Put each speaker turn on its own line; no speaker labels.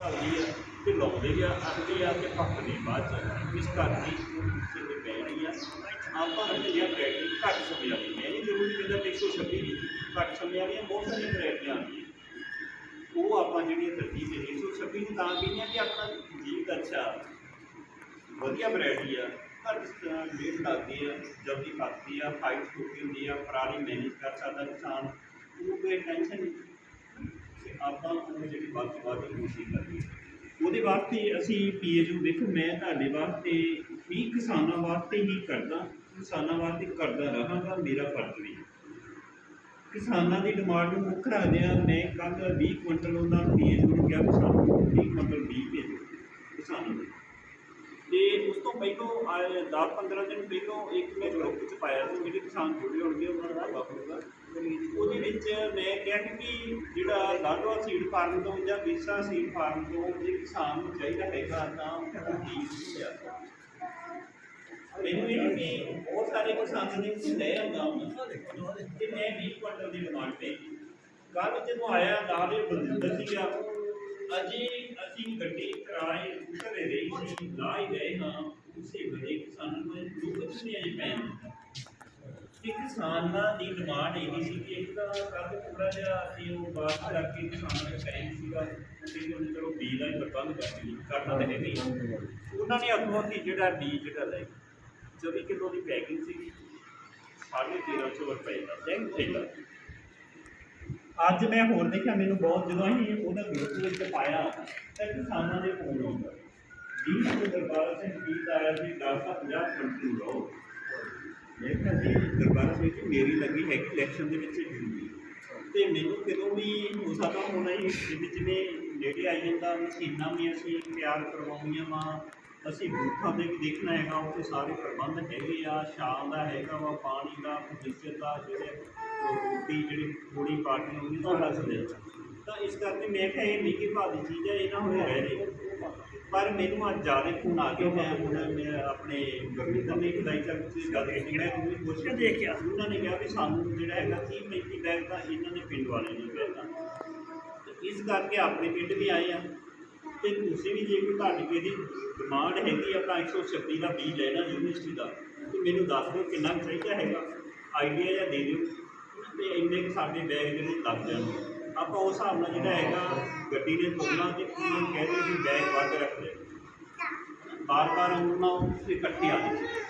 ਚੱਲਦੀ ਆ ਤੇ ਲਾਉਂਦੇ ਆ ਅੱਗੇ ਆ ਤੇ ਪੱਕਦੇ ਬਾਅਦ ਚ ਇਸ ਕਰਕੇ ਕਿਸੇ ਦੇ ਪੈਣੀ ਆ, ਆਪਾਂ ਨੂੰ ਜਿਹੜੀਆਂ ਵੈਰਾਈਟੀ ਘੱਟ ਸਮੇਂ ਵਾਲੀ ਮੈਂ ਨਹੀਂ ਜ਼ਰੂਰੀ ਕਹਿੰਦਾ ਕਿ 126 ਦੀ ਘੱਟ ਸਮੇਂ ਵਾਲੀਆਂ ਬਹੁਤ ਸਾਰੀਆਂ ਵੈਰਾਈਟੀਆਂ ਆਉਂਦੀਆਂ। ਉਹ ਆਪਾਂ ਜਿਹੜੀਆਂ ਤਰਜੀਹ ਦੇ 126 ਨੂੰ ਤਾਂ ਕਹਿੰਦੇ ਆ ਕਿ ਆਪਣਾ ਜੀਵ ਅੱਛਾ, ਵਧੀਆ ਵੈਰਾਈਟੀ ਆ ਘੱਟ ਰੇਟ ਲੱਗਦੀ ਆ, ਜਲਦੀ ਪੱਕਦੀ ਆ ਫਾਈਟ ਛੋਟੀ ਹੁੰਦੀ ਆ, ਪਰਾਲੀ ਮੈਨੇਜ ਕਰ ਸਕਦਾ ਕਿਸਾਨ ਉਹ ਕੋਈ ਟੈਨਸ਼ਨ ਨਹੀਂ। ਆਪਾਂ ਉਹ ਜਿਹੜੀ ਵੱਧ ਤੋਂ ਵੱਧ ਕੋਸ਼ਿਸ਼ ਕਰਨੀ। ਉਹਦੇ ਵਾਸਤੇ ਅਸੀਂ ਪੀਏਯੂ ਵੇਖੋ ਮੈਂ ਤੁਹਾਡੇ ਵਾਸਤੇ ਵੀ ਕਿਸਾਨਾਂ ਵਾਸਤੇ ਹੀ ਕਰਦਾ, ਕਿਸਾਨਾਂ ਵਾਸਤੇ ਕਰਦਾ ਰਹਾਂਗਾ, ਮੇਰਾ ਫਰਜ਼ ਵੀ ਹੈ। ਕਿਸਾਨਾਂ ਦੀ ਡਿਮਾਂਡ ਨੂੰ ਮੁੱਖ ਰੱਖਦਿਆਂ ਮੈਂ ਕੱਲ 20 ਕੁਇੰਟਲ ਉਹਨਾਂ ਨੂੰ ਪੀਏਯੂ ਨੂੰ ਕਿਹਾ ਕਿ ਸਾਨੂੰ 20 ਕੁਇੰਟਲ ਬੀਜ ਭੇਜੋ ਕਿਸਾਨਾਂ ਨੂੰ। ਤੇ ਉਸ ਤੋਂ ਪਹਿਲਾਂ 10 15 ਦਿਨ ਪਹਿਲਾਂ ਇੱਕ ਮੈਂ ਗਰੁੱਪ ਚ ਪਾਇਆ ਸੀ, ਜਿਹੜੇ ਕਿਸਾਨ ਜੁੜੇ ਹੋਣਗੇ, ਉਹਨਾਂ ਦਾ ਬਾਪੂਗਾ ਉਹਦੇ ਵਿੱਚ ਮੈਂ ਕਿਹਾ ਕਿ ਵੀ ਜਿਹੜਾ ਲਾਡਵਾ ਸੀਡ ਫਾਰਮ ਤੋਂ ਜਾਂ ਵੀਸਾ ਸੀਡ ਫਾਰਮ ਤੋਂ ਜੇ ਕਿਸਾਨ ਨੂੰ ਚਾਹੀਦਾ ਹੈਗਾ ਤਾਂ ਉਹ ਬੀਜ ਲਿਆ ਮੈਨੂੰ ਇਹ ਕਿ ਬਹੁਤ ਸਾਰੇ ਕਿਸਾਨਾਂ ਨੇ ਕੁਝ ਲੈ ਆਉਂਦਾ ਹੁੰਦਾ ਤੇ ਮੈਂ 20 ਕੁਇੰਟਲ ਦੀ ਡਿਮਾਂਡ ਪਈ ਕੱਲ ਜਦੋਂ ਆਇਆ, ਨਾਲ ਇਹ ਬਲਜਿੰਦਰ ਸੀਗਾ ਅਜੇ ਅਸੀਂ ਗੱਡੀ ਕਿਰਾਏ ਘਰੇ ਰਹੀ ਸੀ ਲਾ ਹੀ ਰਹੇ ਹਾਂ। ਉਸੇ ਵੇਲੇ ਕਿਸਾਨਾਂ ਨੂੰ ਇਹ ਕੁਝ ਨਹੀਂ ਅਜੇ ਪੈਣ ਕਿ ਕਿਸਾਨਾਂ ਦੀ ਡਿਮਾਂਡ ਇਹ ਸੀ ਕਿ ਇੱਕ ਤਾਂ ਕੱਲ ਥੋੜਾ ਜਿਹਾ ਅਸੀਂ ਉਹ ਬਾਤ ਕਰਕੇ ਕਿਸਾਨਾਂ ਦਾ ਟਾਈਮ ਸੀਗਾ ਕਿ ਉਹਨੇ ਚਲੋ ਬੀਜ ਦਾ ਹੀ ਪ੍ਰਬੰਧ ਕਰ ਲਈ ਕਰਨਾ ਤਾਂ ਹੈ ਨਹੀਂ। ਉਹਨਾਂ ਨੇ ਅੱਗੋਂ ਦੀ ਜਿਹੜਾ ਬੀਜ ਜਿਹੜਾ ਲੈ 24 ਕਿਲੋ ਦੀ ਪੈਕਿੰਗ ਸੀਗੀ 1350 ਰੁਪਏ ਦਾ ਸਿੰਘ ਥੈਲਾ ਅੱਜ ਮੈਂ ਹੋਰ ਦੇਖਿਆ, ਮੈਨੂੰ ਬਹੁਤ ਜਦੋਂ ਅਸੀਂ ਉਹਦਾ ਗਰੁੱਪ ਵਿੱਚ ਪਾਇਆ, ਤਾਂ ਕਿਸਾਨਾਂ ਦੇ ਫੋਨ ਆਉਂਦਾ। ਜੀ ਤੋਂ ਦਰਬਾਰ ਸਿੰਘ ਗੀਤ ਆਇਆ ਸੀ 1050 ਕੰਟਰੀ ਲਓ। ਮੈਂ ਕਿਹਾ ਜੀ ਦਰਬਾਰਾ ਸਿੰਘ ਜੀ ਮੇਰੀ ਲੱਗੀ, ਹੈਗੀ ਇਲੈਕਸ਼ਨ ਦੇ ਵਿੱਚ ਡਿਊਟੀ ਤੇ ਮੈਨੂੰ ਕਦੋਂ ਵੀ ਹੋ ਸਕਦਾ ਹੋਣਾ ਹੀ ਜਿਵੇਂ ਜਿਵੇਂ ਨੇੜੇ ਆਈ ਜਾਂਦਾ, ਮਸ਼ੀਨਾਂ ਵੀ ਅਸੀਂ ਤਿਆਰ ਕਰਵਾਉਣੀਆਂ ਵਾ, ਅਸੀਂ ਬੂਥਾਂ ਤੇ ਵੀ ਦੇਖਣਾ ਹੈਗਾ, ਉੱਥੇ ਸਾਰੇ ਪ੍ਰਬੰਧ ਹੈਗੇ ਆ ਛਾਂ ਦਾ ਹੈਗਾ ਵਾ, ਪਾਣੀ ਦਾ ਫਰਨੀਚਰ ਦਾ, ਜਿਹੜੇ ਰੋਟੀ, ਜਿਹੜੀ ਥੋੜੀ ਪਾਰਟੀ ਹੁੰਦੀ ਤਾਂ ਦੱਸਦੇ ਆ। ਤਾਂ ਇਸ ਕਰਕੇ ਮੈਂ ਕਿਹਾ ਇਹ ਮਹਿੰਗੀ ਭਾਅ ਦੀ ਚੀਜ਼ ਹੈ ਇਹ ਨਾ ਹੋਏ ਰਹਿ ਪਰ ਮੈਨੂੰ ਅੱਜ ਜ਼ਿਆਦਾ ਫੋਨ ਆ ਗਿਆ। ਮੈਂ ਹੁਣ ਮੈਂ ਆਪਣੇ ਗੁਰਮੀਤ ਨੇ ਖੁਦਾਈ ਚੱਲ ਤੁਸੀਂ ਗੱਲ ਕੀਤੀ ਮੈਂ ਉਹ ਪੁੱਛ ਕੇ ਦੇਖਿਆ। ਉਹਨਾਂ ਨੇ ਕਿਹਾ ਵੀ ਸਾਨੂੰ ਜਿਹੜਾ ਹੈਗਾ 30 35 ਬੈਗ ਤਾਂ ਇਹਨਾਂ ਦੇ ਪਿੰਡ ਵਾਲੇ ਨਹੀਂ ਕਹਿਤਾ ਤੇ ਇਸ ਕਰਕੇ ਆਪਣੇ ਪਿੰਡ ਵੀ ਆਏ ਆ। ਤੇ ਤੁਸੀਂ ਵੀ ਜੇ ਕੋਈ ਤੁਹਾਡੀ ਕੋਈ ਦੀ ਡਿਮਾਂਡ ਹੈਗੀ ਆ ਆਪਣਾ 126 ਦਾ ਬੀਜ ਲੈਣਾ ਯੂਨੀਵਰਸਿਟੀ ਦਾ। ਤੇ ਮੈਨੂੰ ਦੱਸ ਦਿਓ ਕਿੰਨਾ ਕੁ ਚਾਹੀਦਾ ਹੈਗਾ। ਆਈਡੀਆ ਜਾਂ ਦੇ ਦਿਓ। ਤੇ ਇੰਨੇ ਕੁ ਸਾਡੇ ਬੈਗ ਦੇ ਨੂੰ ਲੱਗ ਜਾਣ ਆਪਾਂ ਉਸ ਹਿਸਾਬ ਨਾਲ ਜਿਹੜਾ ਹੈਗਾ ਗੱਡੀ ਨੇ ਤੋਲਣਾ ਤੇ ਉਹਨਾਂ ਨੂੰ ਕਹਿ ਦਿਓ ਵੀ ਬੈਗ ਵੱਧ ਰੱਖ ਲੈ